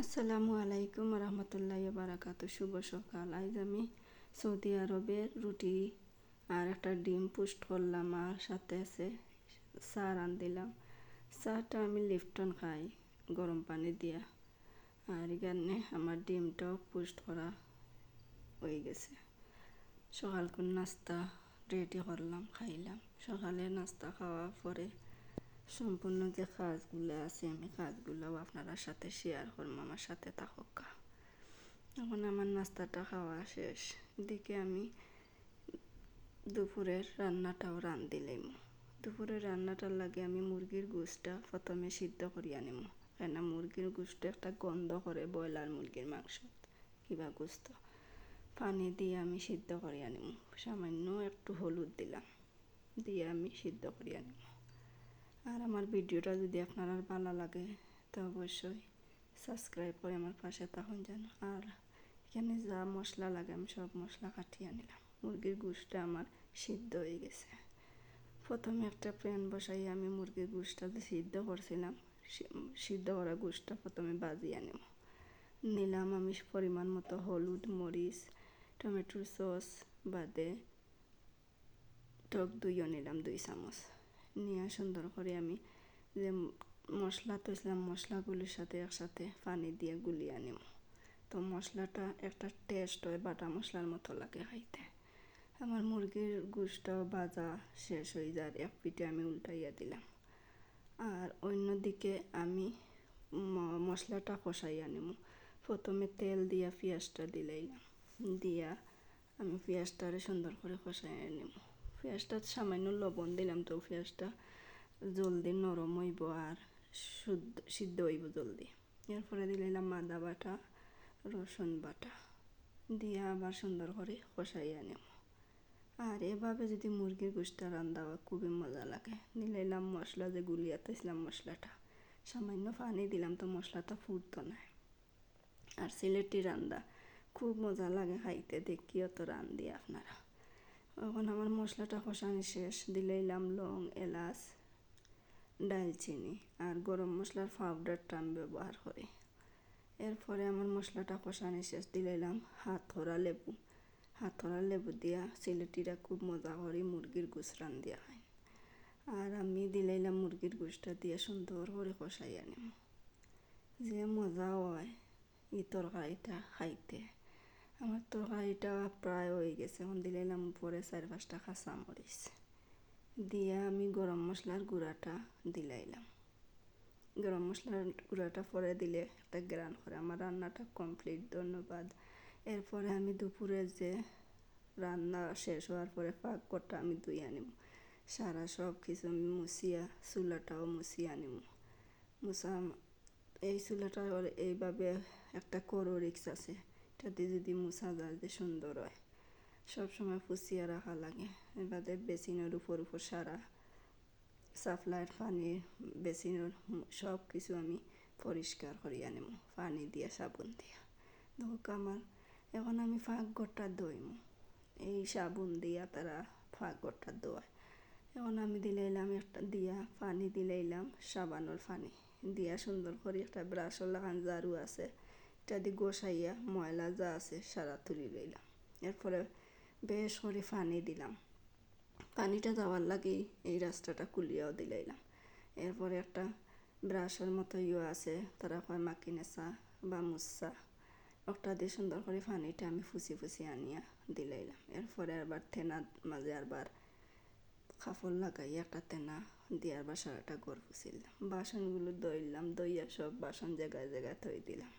আসসালামু আলাইকুম রহমতুল্লাহ বারাকাত শুভ সকাল। আজ আমি সৌদি আরবের রুটি আর একটা ডিম পোস্ট করলাম আর সাথে আছে চা রান দিলাম চাটা আমি লিফটন খাই গরম পানি দিয়া। আর এখানে আমার ডিমটাও পোস্ট করা হয়ে গেছে। সকাল কোন নাস্তা রেডি করলাম, খাইলাম। সকালে নাস্তা খাওয়ার পরে সম্পূর্ণ যে কাজগুলো আছে, আমি কাজগুলোও আপনারা সাথে শেয়ার করব, আমার সাথে থাকুক। এখন আমার নাস্তাটা খাওয়া শেষ। দিকে আমি দুপুরের রান্নাটাও রান দিলাম। দুপুরের রান্নাটার লাগে আমি মুরগির গোষ্ঠটা প্রথমে সিদ্ধ করিয়া নিম কেন মুরগির গোষ্ঠ একটা গন্ধ করে ব্রয়লার মুরগির মাংস। কিবা গোস্ত পানি দিয়ে আমি সিদ্ধ করিয়া নিম সামান্য একটু হলুদ দিলাম। দিয়ে আমি সিদ্ধ করিয়া নিম আর আমার ভিডিওটা যদি আপনার ভালো লাগে, তো অবশ্যই সাবস্ক্রাইব করে আমার পাশে তখন যেন। আর এখানে যা মশলা লাগে, আমি সব মশলা কাটিয়ে নিলাম। মুরগির গুষ্টা আমার সিদ্ধ হয়ে গেছে। প্রথমে একটা প্যান বসাই, আমি মুরগির গুষ্টা সিদ্ধ করছিলাম সিদ্ধ করা গুষ্টা প্রথমে বাজিয়ে নেব। নিলাম আমি পরিমাণ মতো হলুদ, মরিচ, টমেটোর সস, বাদে টক দইও নিলাম দুই চামচ। নিয়ে সুন্দর করে আমি। যে মশলা তৈছিলাম মশলাগুলির সাথে একসাথে পানি দিয়ে গুলিয়ে নিব তো মশলাটা একটা টেস্ট হয়, বাটা মশলার মতো লাগে খাইতে। আমার মুরগির গুষ্টাও বাজা শেষ হয়ে যায় এক পিঠে আমি উল্টাইয়া দিলাম। আর অন্যদিকে আমি মশলাটা কষাইয়া নিব প্রথমে তেল দিয়া পেঁয়াজটা দিলাইলাম। দিয়া আমি পেঁয়াজটারে সুন্দর করে কষাইয়া নিব পেঁয়াজটা সামান্য লবণ দিলাম তো পেঁয়াজটা জলদি নরম হইব আর শুদ্ধ, সিদ্ধ হইব জলদি। এরপরে দিলাম আদা বাটা, রসুন বাটা। দিয়ে আবার সুন্দর করে কষাইয়া নেব। আর এভাবে যদি মুরগির গোষ্ঠটা রান্না খুবই মজা লাগে। দিলাম মশলা, যে গুলিয়াতেছিলাম মশলাটা। সামান্য পানি দিলাম তো মশলাটা ফুটতো না। আর সিলেটি রান্দা খুব মজা লাগে খাইতে, দেখি অত রান দিয়ে আপনারা। এখন আমার মশলাটা কষানি শেষ। দিলাম লং, এলাচ, ডালচিনি আর গরম মশলার পাউডারটা আমি ব্যবহার করি। এরপরে আমার মশলাটা কষানি শেষ। দিলাম হাত ধরা লেবু। হাত ধরা লেবু দিয়া সিলেটিরা খুব মজা করি মুরগির গুছ দিয়া হয় আর আমি দিলাইলাম মুরগির গুছটা দিয়ে সুন্দর করে কষাই আনিম যে মজা হয় এই তরকারিটা খাইতে। আমার তরকারিটা প্রায় হয়ে গেছে। এখন দিলাম উপরে চার পাঁচটা কাঁচা মরিচ। দিয়ে আমি গরম মশলার গুঁড়াটা দিলাইলাম গরম মশলার গুঁড়াটা পরে দিলে একটা গ্রান করে। আমার রান্নাটা কমপ্লিট, ধন্যবাদ। এরপরে আমি দুপুরে যে রান্না শেষ হওয়ার পরে পাক করটা আমি ধুই আনিম। সারা সব কিছু আমি মুছিয়া, চুলাটাও মুছিয়া আনিম। মুছা এই চুলাটা এইভাবে একটা করো রিক্স আছে। এটাতে যদি মুছা যায় সুন্দর হয়। সব সময় ফুসিয়া রাখা লাগে। এবারে বেসিনের উপর উপর সারা সাপ্লাইয়ের পানি, বেসিনের সব কিছু আমি পরিষ্কার করিয়া নেব। পানি দিয়া, সাবুন দিয়া। দেখো আমার, এখন আমি ফাঁক ঘরটা দইম এই সাবুন দিয়া তারা ফাঁক ঘরটা দোয়ায় এখন আমি দিলাইলাম একটা, দিয়া পানি দিলাইলাম সাবানোর পানি। দিয়া সুন্দর করে একটা ব্রাশর লাগান জারু আছে। দিয়ে গোসাইয়া ময়লা যা আছে সারা তুলি লইলাম। এরপরে বেশ করে পানি দিলাম। পানিটা যাওয়ার লাগেই এই রাস্তাটা কুলিয়াও দিলাইলাম। এরপরে একটা ব্রাশের মতো ইয়ে আছে, তারা কয় মাকিনেসা বা মুসা। একটা দিয়ে সুন্দর করে পানিটা আমি ফুসি ফুসি আনিয়া দিলাইলাম। এরপরে আবার থেনা মাঝে আবার কাপড় লাগাই, একটা তেনা দিয়ে আবার সারাটা গড় ফুসিলাম বাসনগুলো দইলাম দইয়া সব বাসন জায়গায় জায়গায় থই দিলাম।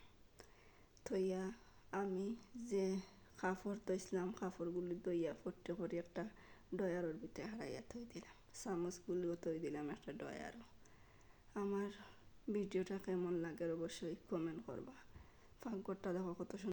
থইয়া আমি যে কাপড় তৈছিলাম কাপড়গুলি দইয়া ফট্টে করে একটা ডয়ারের ভিতরে হারাইয়া থই দিলাম, চামচগুলিও থই দিলাম একটা ডয়ারও আমার ভিডিওটা কেমন লাগে অবশ্যই কমেন্ট করবা। পাকঘরটা দেখো কত সুন্দর